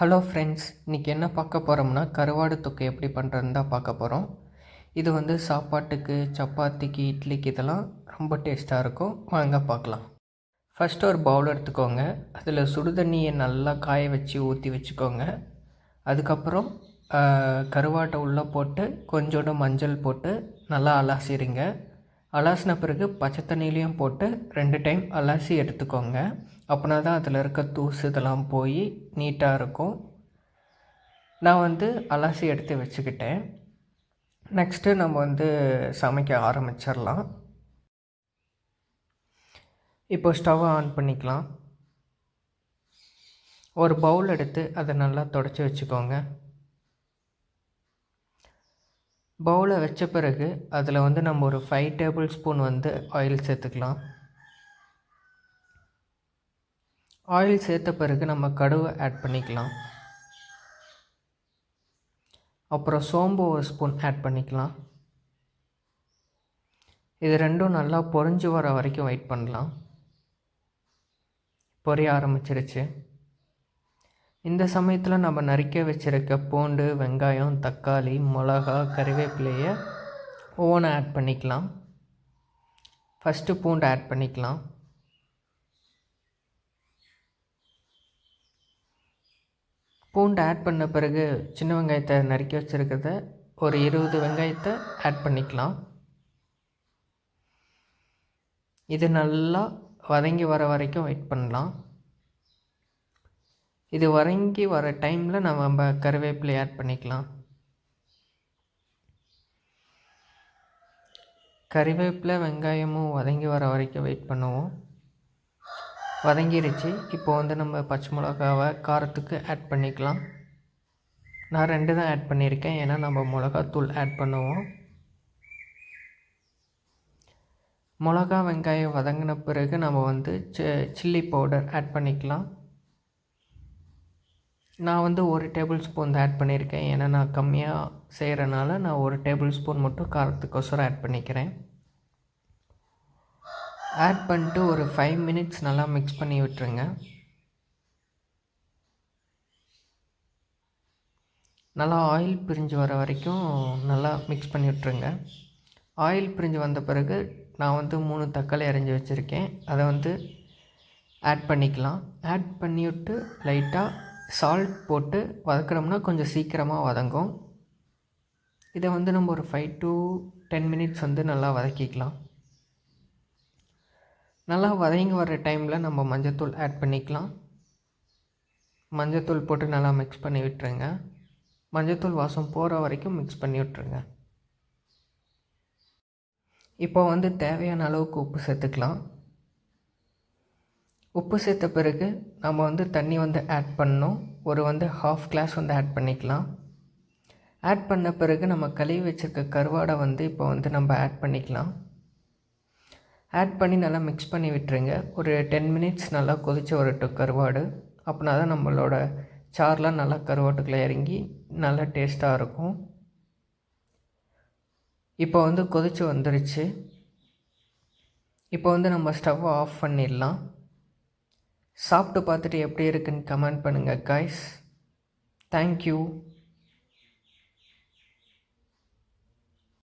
Hello friends இன்றைக்கி என்ன பார்க்க போகிறோம்னா கருவாடு தொக்கு எப்படி பண்ணுறதுன்னு தான் பார்க்க போகிறோம் இது வந்து சாப்பாட்டுக்கு சப்பாத்திக்கு இட்லிக்கு இதெல்லாம் ரொம்ப டேஸ்ட்டாக இருக்கும். வாங்க பார்க்கலாம். ஃபஸ்ட்டு ஒரு பவுல் எடுத்துக்கோங்க. அதில் சுடுதண்ணியை நல்லா காய வச்சு ஊற்றி வச்சுக்கோங்க. அதுக்கப்புறம் கருவாட்டை உள்ளே போட்டு கொஞ்சோண்டு மஞ்சள் போட்டு நல்லா அலாசிடுங்க அலாசின பிறகு பச்சை தண்ணியிலையும் போட்டு ரெண்டு டைம் அலாசி எடுத்துக்கோங்க. அப்படின்னா தான் அதில் இருக்க தூசு இதெல்லாம் போய் நீட்டாக இருக்கும். நான் வந்து அலாசி எடுத்து வச்சுக்கிட்டேன். நெக்ஸ்ட்டு நம்ம வந்து சமைக்க ஆரம்பிச்சிடலாம். இப்போ ஸ்டவ் ஆன் பண்ணிக்கலாம். ஒரு பவுல் எடுத்து அதை நல்லா தொடச்சி வச்சுக்கோங்க. பவுலை வச்ச பிறகு அதில் வந்து நம்ம ஒரு ஃபைவ் டேபிள் ஸ்பூன் வந்து ஆயில் சேர்த்துக்கலாம். ஆயில் சேர்த்த பிறகு நம்ம கடுவை ஆட் பண்ணிக்கலாம். அப்புறம் சோம்பு ஒரு ஸ்பூன் ஆட் பண்ணிக்கலாம். இது ரெண்டும் நல்லா பொறிஞ்சு வர வரைக்கும் வெயிட் பண்ணலாம். பொரிய ஆரம்பிச்சிருச்சு. இந்த சமயத்தில் நம்ம நறுக்க வச்சுருக்க பூண்டு வெங்காயம் தக்காளி மிளகா கறிவேப்பிலையை ஒவ்வொன்று ஆட் பண்ணிக்கலாம். ஃபஸ்ட்டு பூண்டு ஆட் பண்ணிக்கலாம். பூண்டு ஆட் பண்ண பிறகு சின்ன வெங்காயத்தை நறுக்கி வச்சுருக்கிறத ஒரு இருபது வெங்காயத்தை ஆட் பண்ணிக்கலாம். இது நல்லா வதங்கி வர வரைக்கும் வெயிட் பண்ணலாம். இது வதங்கி வர டைமில் நம்ம கருவேப்பிலை ஆட் பண்ணிக்கலாம். கறிவேப்பிலை வெங்காயமும் வதங்கி வர வரைக்கும் வெயிட் பண்ணுவோம். வதங்கிருச்சு. இப்போ வந்து நம்ம பச்சை மிளகாவை காரத்துக்கு ஆட் பண்ணிக்கலாம். நான் ரெண்டு தான் ஆட் பண்ணியிருக்கேன். ஏன்னா நம்ம மிளகாத்தூள் ஆட் பண்ணுவோம். மிளகா வெங்காயம் வதங்கின பிறகு நம்ம வந்து சில்லி பவுடர் ஆட் பண்ணிக்கலாம். நான் வந்து ஒரு டேபிள் ஸ்பூன் ஆட் பண்ணியிருக்கேன். ஏன்னா நான் கம்மியாக செய்கிறனால நான் ஒரு டேபிள் ஸ்பூன் மட்டும் காரத்துக்கோசரம் ஆட் பண்ணிக்கிறேன். ஆட் பண்ணிட்டு ஒரு ஃபைவ் மினிட்ஸ் நல்லா மிக்ஸ் பண்ணி விட்டுருங்க. நல்லா ஆயில் பிரிஞ்சு வர வரைக்கும் நல்லா மிக்ஸ் பண்ணி விட்டுருங்க. ஆயில் பிரிஞ்சு வந்த பிறகு நான் வந்து மூணு தக்காளி அரைஞ்சி வச்சுருக்கேன். அதை வந்து ஆட் பண்ணிக்கலாம். ஆட் பண்ணிவிட்டு லைட்டாக சால்ட் போட்டு வதக்கிறோம்னா கொஞ்சம் சீக்கிரமாக வதங்கும். இதை வந்து நம்ம ஒரு ஃபைவ் டு டென் மினிட்ஸ் வந்து நல்லா வதக்கிக்கலாம். நல்லா வதங்கி வர டைமில் நம்ம மஞ்சத்தூள் ஆட் பண்ணிக்கலாம். மஞ்சத்தூள் போட்டு நல்லா மிக்ஸ் பண்ணி விட்டுருங்க. மஞ்சத்தூள் வாசம் போகிற வரைக்கும் மிக்ஸ் பண்ணி விட்டுருங்க. இப்போ வந்து தேவையான அளவுக்கு உப்பு சேர்த்துக்கலாம். உப்பு சேர்த்த பிறகு நம்ம வந்து தண்ணி வந்து ஆட் பண்ணணும். ஒரு வந்து ஹாஃப் கிளாஸ் வந்து ஆட் பண்ணிக்கலாம். ஆட் பண்ண பிறகு நம்ம கழுவி வச்சுருக்க கருவாடை வந்து இப்போ வந்து நம்ம ஆட் பண்ணிக்கலாம். ஆட் பண்ணி நல்லா மிக்ஸ் பண்ணி விட்டுருங்க. ஒரு டென் மினிட்ஸ் நல்லா கொதிச்சு வரட்டும் கருவாடு. அப்படின்னா தான் நம்மளோட சார்லாம் நல்லா கருவாட்டுக்குள்ளே இறங்கி நல்லா டேஸ்ட்டாக இருக்கும். இப்போ வந்து கொதித்து வந்துருச்சு. இப்போ வந்து நம்ம ஸ்டவ் ஆஃப் பண்ணிடலாம். சாப்பிட்டு பார்த்துட்டு எப்படி இருக்குன்னு கமெண்ட் பண்ணுங்கள் காய்ஸ் தேங்க்யூ